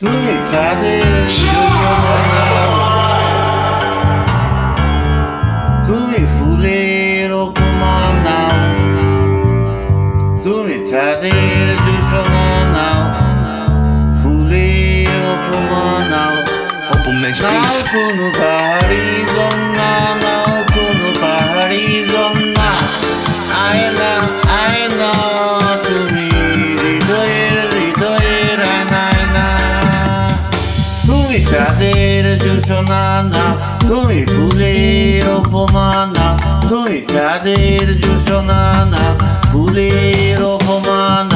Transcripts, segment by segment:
তুমি চাঁদের তুমি ফুলের অপমান নাও। তুমি চাঁদের যোজনা নাও। ফুলের অপমান নাও। কোনো পাহাড়ি জন্না নাও কোনো পাহাড়ি চাঁদের জোসনা নাও তুমি ফুলের অপমান। তুমি চাঁদের জোসনা নাও ফুলের অপমান।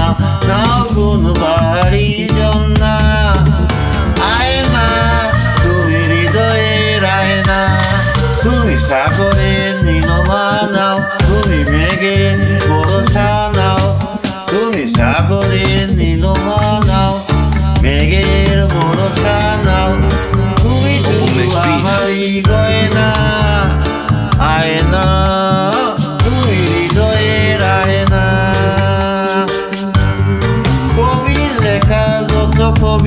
নাও কোনো বাড়ি জন্না আয়না তুমি হৃদয়ের আয়না। তুমি সাগরের নীলমা তুমি মেঘের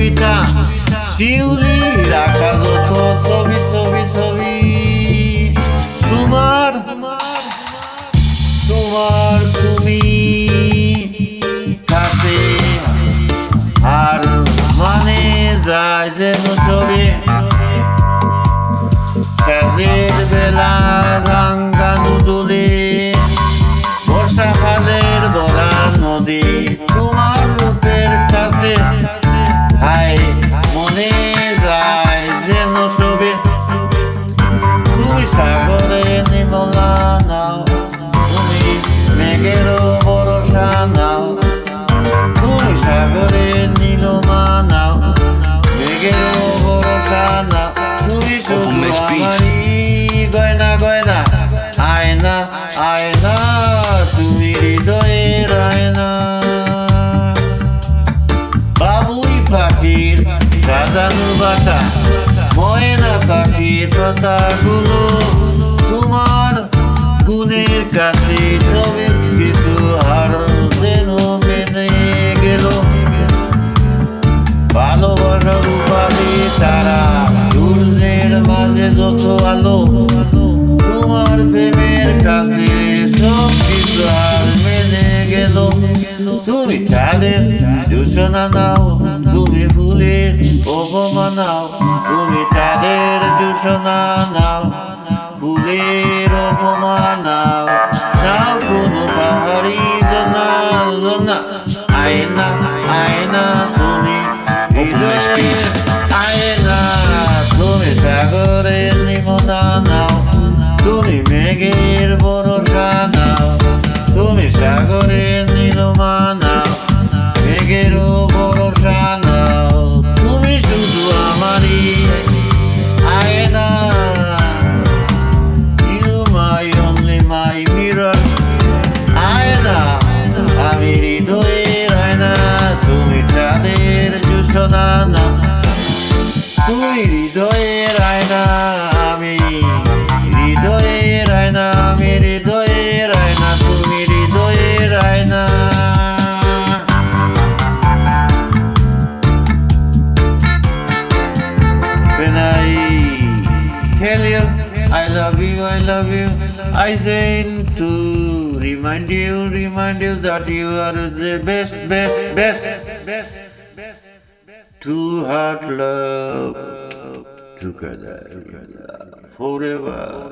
কবিতা শিউলি রাখা যত ছবি ছবি ছবি। তোমার তোমার তুমি কাছে। আর মানে যায় যেন চলে Next beat. গয়না গয়না আয়না আয়না তুমি হৃদয়ের আয়না বাবুই পাখির সাজানো বাসা ময়না পাখির কথাগুলো তোমার গুণের কাছে আলো তোমার প্রেমের কাছে সব কিছু আর মেনে গেল। তুমি চাঁদের জোসনা নাও তুমি ফুলের অপমান নাও তুমি চাঁদের জোসনা নাও ফুলের অপমান নাও। কোনো পাহাড়ি জনা জনা। আয়না আয়না তুমি হৃদয়ের আয়না তুমি সাগরের মেঘের ভরসা নাও তুমি সাগরের নীলমা নাও মেঘেরও ভরসা love you, I love you, I say to remind you, remind you that you are the best, best, best, best, best, two heart love together forever.